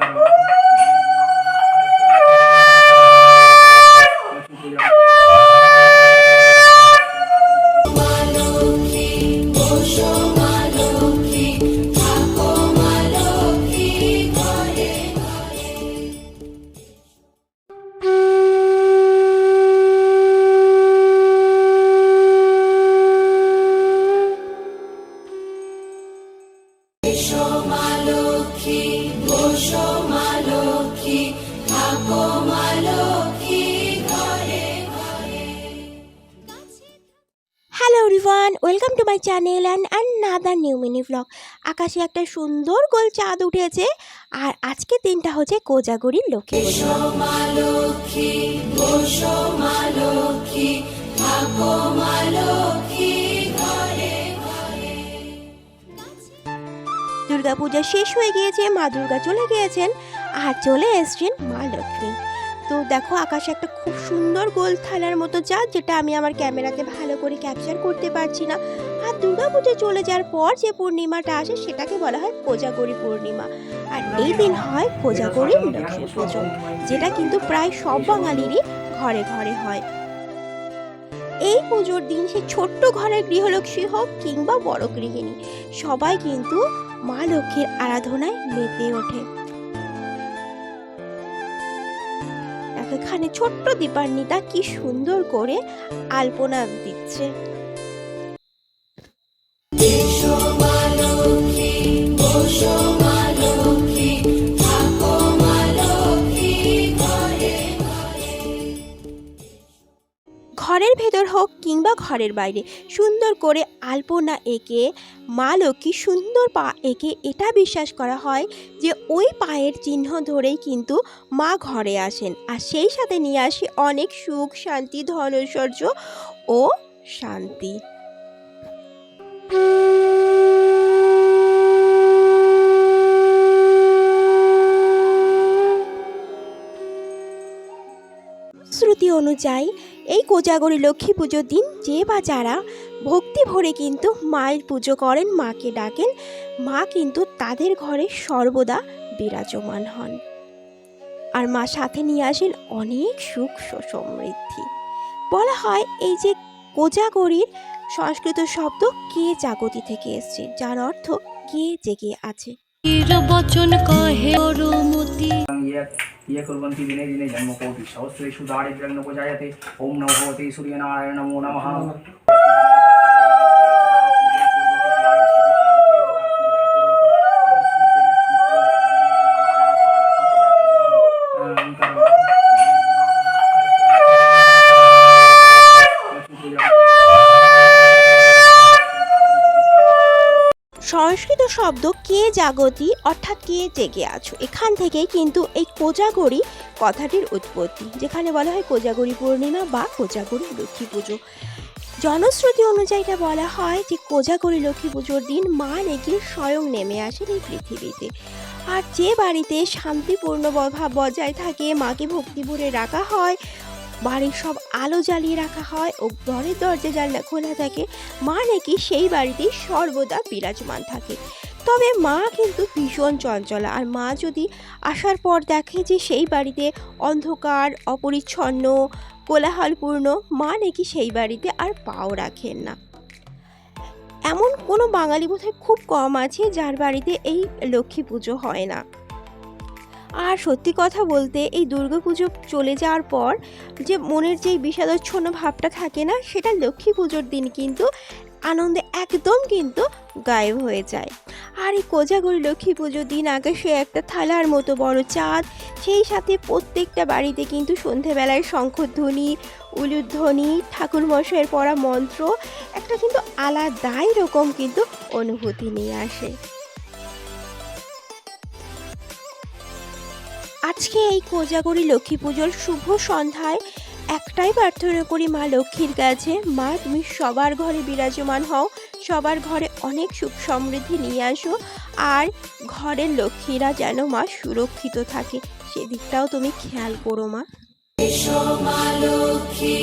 ಅಂತ hello everyone welcome to my channel and another new mini blog আকাশে একটা সুন্দর গোল চাঁদ উঠেছে আর আজকের দিনটা হচ্ছে কোজাগরির লক্ষ্মী পুজো। দুর্গা পূজা শেষ হয়ে গিয়েছে মা দুর্গা চলে গিয়েছেন আর চলে এসছেন মা লক্ষ্মী। তো দেখো আকাশে একটা খুব সুন্দর গোল থালার মতো চাঁদ যেটা আমি আমার ক্যামেরাতে ভালো করে ক্যাপচার করতে পারছি না। আর দুর্গা পুজো চলে যাওয়ার পর যে পূর্ণিমাটা আসে, সেটাকে বলা হয় কোজাগরি পূর্ণিমা। আর এই দিন হয় কোজাগরি লক্ষ্মী পুজো, যেটা কিন্তু প্রায় সব বাঙালিরই ঘরে ঘরে হয়। এই পুজোর দিন সে ছোট্ট ঘরের গৃহলক্ষ্মী হোক কিংবা বড় গৃহিণী, সবাই কিন্তু মা লক্ষ্মীর আরাধনায় মেতে ওঠে। এখানে ছোট্ট দীপান্বিতা কি সুন্দর করে আলপনা দিচ্ছে। হোক কিংবা ঘরের বাইরে। সুন্দর করে আলপনা এঁকে, মা লক্ষ্মী সুন্দর পা এঁকে এটা বিশ্বাস করা হয় যে ওই পায়ের চিহ্ন ধরেই কিন্তু মা ঘরে আসেন। আর সেই সাথে নিয়ে আসে অনেক সুখ, শান্তি ধনৈশ্বর্য ও শান্তি। শ্রুতি অনুযায়ী এই কোজাগরী লক্ষ্মী পুজোর দিন যে বা যারা ভক্তি ভরে কিন্তু মায়ের পুজো করেন মাকে ডাকেন মা কিন্তু তাদের ঘরে সর্বদা বিরাজমান হন। আর মা সাথে নিয়ে আসেন অনেক সুখ সমৃদ্ধি। বলা হয় এই যে কোজাগরীর সংস্কৃত শব্দ কে জাগতি থেকে এসছে যার অর্থ কে জেগে আছে। বচন কহে অরুমতি। ये ये कुर्वन्ति दिने दिने जन्मकोटि सहस्रेषु दारिद्र्यन्नोपजायते ॐ नमो भगवते सूर्यनारायण नमो नमः সংস্কৃত শব্দ কে জাগতি অর্থাৎ কে জেগে আছো? এখান থেকেই কিন্তু এই কোজাগরি কথাটির উৎপত্তি, যেখানে বলা হয় কোজাগরি পূর্ণিমা বা কোজাগরি লক্ষ্মী পুজো। জনশ্রুতি অনুযায়ী এটা বলা হয় যে কোজাগরি লক্ষ্মী পুজোর দিন মা নাকি স্বয়ং নেমে আসেন এই পৃথিবীতে। আর যে বাড়িতে শান্তিপূর্ণ বজায় থাকে, মাকে ভক্তি ভরে রাখা হয় বাড়ির সব আলো জ্বালিয়ে রাখা হয় ও ঘরের দরজা জানলা খোলা থাকে। মা নাকি সেই বাড়িতে সর্বদা বিরাজমান থাকে। তবে মা কিন্তু ভীষণ চঞ্চলা, আর মা যদি আসার পর দেখে যে সেই বাড়িতে অন্ধকার, অপরিচ্ছন্ন, কোলাহলপূর্ণ, মা নাকি সেই বাড়িতে আর পাও রাখেন না। এমন কোনো বাঙালি বোধহয় খুব কম আছে যার বাড়িতে এই লক্ষ্মী পুজো হয় না। আর সত্যি কথা বলতে এই দুর্গাপুজো চলে যাওয়ার পর যে মনের যে বিষাদচ্ছন্ন ভাবটা থাকে না, সেটা লক্ষ্মী পুজোর দিন কিন্তু আনন্দে একদম কিন্তু গায়েব হয়ে যায়। আর এই কোজাগরি লক্ষ্মী পুজোর দিন আকাশে একটা থালার মতো বড় চাঁদ, সেই সাথে প্রত্যেকটা বাড়িতে কিন্তু সন্ধেবেলায় শঙ্খধ্বনি, উলুধ্বনি ঠাকুর মশাইয়ের পড়া মন্ত্র, একটা কিন্তু আলাদাই রকম কিন্তু অনুভূতি নিয়ে আসে। আজকে এই কোজাগরি লক্ষ্মী পুজোর শুভ সন্ধ্যায় একটাই প্রার্থনা করি মা লক্ষ্মীর কাছে। মা, তুমি সবার ঘরে বিরাজমান হও, সবার ঘরে অনেক সুখ সমৃদ্ধি নিয়ে আসো, আর ঘরের লক্ষ্মীরা যেন মা সুরক্ষিত থাকে। সেদিকটাও তুমি খেয়াল করো মা। লক্ষ্মী